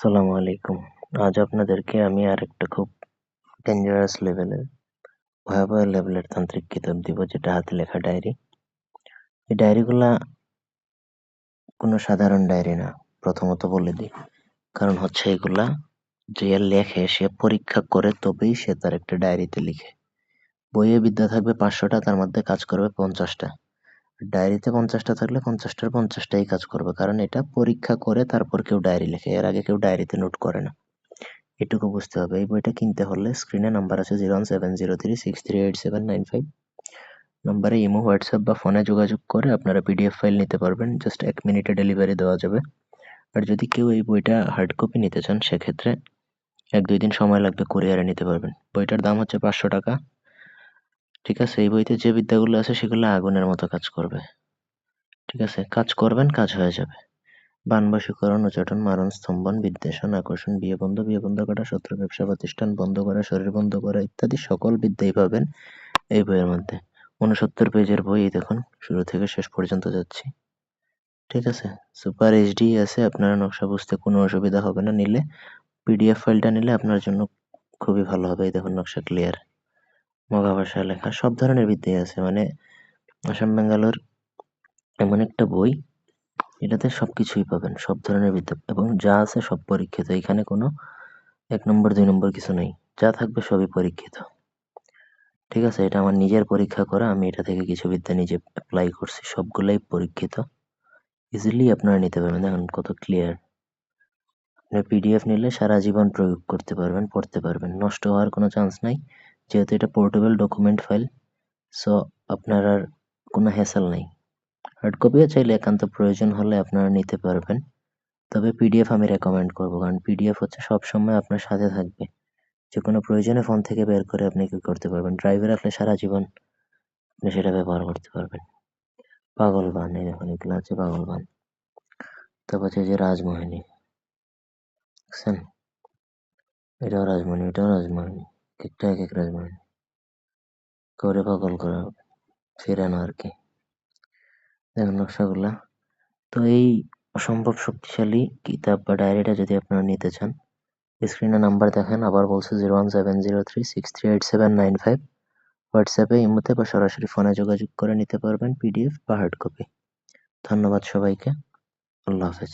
আসসালামু আলাইকুম। আজ আপনাদেরকে আমি আরেকটা খুব ডেঞ্জারাস লেভেলের ভয়াবহ লেভেলের তান্ত্রিক কিতাব দিব, যেটা হাতে লেখা ডায়েরি এই ডায়েরিগুলা কোনো সাধারণ ডায়েরি না, প্রথমত বলে দিই। কারণ হচ্ছে এগুলা যে লেখে, সে পরীক্ষা করে তবেই সে তার একটা ডায়েরিতে লিখে। বইয়ে বিদ্যা থাকবে পাঁচশোটা, তার মধ্যে কাজ করবে পঞ্চাশটা। ডায়েরিতে পঞ্চাশটা থাকলে পঞ্চাশটার পঞ্চাশটাই কাজ করবে। কারণ এটা পরীক্ষা করে তারপর কেউ ডায়েরি লেখে। এর আগে কেউ ডায়েরিতে নোট করে না। এটুকু বুঝতে হবে। এই বইটা কিনতে হলে স্ক্রিনে নাম্বার আছে zero one seven zero three six three eight seven nine five নাম্বারে ইমো, হোয়াটসঅ্যাপ বা ফোনে যোগাযোগ করে আপনারা পিডিএফ ফাইল নিতে পারবেন। জাস্ট এক মিনিটে ডেলিভারি দেওয়া যাবে। আর যদি কেউ এই বইটা হার্ড কপি নিতে চান, সেক্ষেত্রে এক দুই দিন সময় লাগবে কুরিয়ারে নিতে পারবেন। বইটার দাম হচ্ছে পাঁচশো টাকা। ঠিক আছে? এই বইতে যে বিদ্যাগুলো আছে সেগুলো আগুনের মতো কাজ করবে। ঠিক আছে? কাজ করবেন, কাজ হয়ে যাবে। বানবাসীকরণ উচাটন, মারণ, স্তম্ভন, বিদ্বেষণ, আকর্ষণ বিয়ে বন্ধ বিয়ে বন্ধ করা, শত্রু, ব্যবসা, প্রতিষ্ঠান, বন্ধ করা, শরীর বন্ধ করা ইত্যাদি সকল বিদ্যাই পাবেন এই বইয়ের মধ্যে। উনসত্তর পেজের বই দেখুন, শুরু থেকে শেষ পর্যন্ত যাচ্ছি। ঠিক আছে? সুপার এইচডি আছে, আপনারা নকশা বুঝতে কোনো অসুবিধা হবে না। নিলে পিডিএফ ফাইলটা নিলে আপনার জন্য খুবই ভালো হবে, এই দেখুন নকশা ক্লিয়ার। মগা ভাষায় লেখা সব ধরনের বিদ্যাই আছে। মানে আসাম, বেঙ্গালোর এমন একটা বই, এটাতে সবকিছুই পাবেন, সব ধরনের বিদ্যা। এবং যা আছে সব পরীক্ষিত। এখানে কোনো এক নম্বর, দুই নম্বর কিছু নেই। যা থাকবে সবই পরীক্ষিত। ঠিক আছে? এটা আমার নিজের পরীক্ষা করা। আমি এটা থেকে কিছু বিদ্যা নিজে অ্যাপ্লাই করছি। সবগুলাই পরীক্ষিত। ইজিলি আপনারা নিতে পারবেন। দেখুন কত ক্লিয়ার আপনি পিডিএফ নিলে সারা জীবন প্রয়োগ করতে পারবেন, পড়তে পারবেন। নষ্ট হওয়ার কোনো চান্স নাই। যেহেতু এটা পোর্টেবল ডকুমেন্ট ফাইল সো আপনার আর কোনো হ্যাসেল নেই। হার্ড কপিও চাইলে একান্ত প্রয়োজন হলে আপনারা নিতে পারবেন, তবে পিডিএফ আমি রেকমেন্ড করব, কারণ পিডিএফ হচ্ছে সব সময় আপনার সাথে থাকবে। যে কোনো প্রয়োজনে ফোন থেকে বের করে আপনি কি করতে পারবেন? ড্রাইভে রাখলে সারা জীবন আপনি সেটা ব্যবহার করতে পারবেন। পাগল বান, এই দেখুন, এগুলো আছে পাগল বান। তারপর হচ্ছে যে রাজমোহিনী। দেখছেন এটাও রাজমণি এটাও রাজমণি একটা এক এক রাজমণি করে পাগল করা ফেরানো আর কি দেখুন নকশাগুলা। তো এই অসম্ভব শক্তিশালী কিতাব বা ডায়েরিটা যদি আপনারা নিতে চান স্ক্রিনে নাম্বার দেখেন, আবার বলছে zero one seven zero three six three eight seven nine five হোয়াটসঅ্যাপে ইমোতে বা সরাসরি ফোনে যোগাযোগ করে নিতে পারবেন পিডিএফ বা হার্ড কপি ধন্যবাদ সবাইকে। আল্লাহ হাফেজ।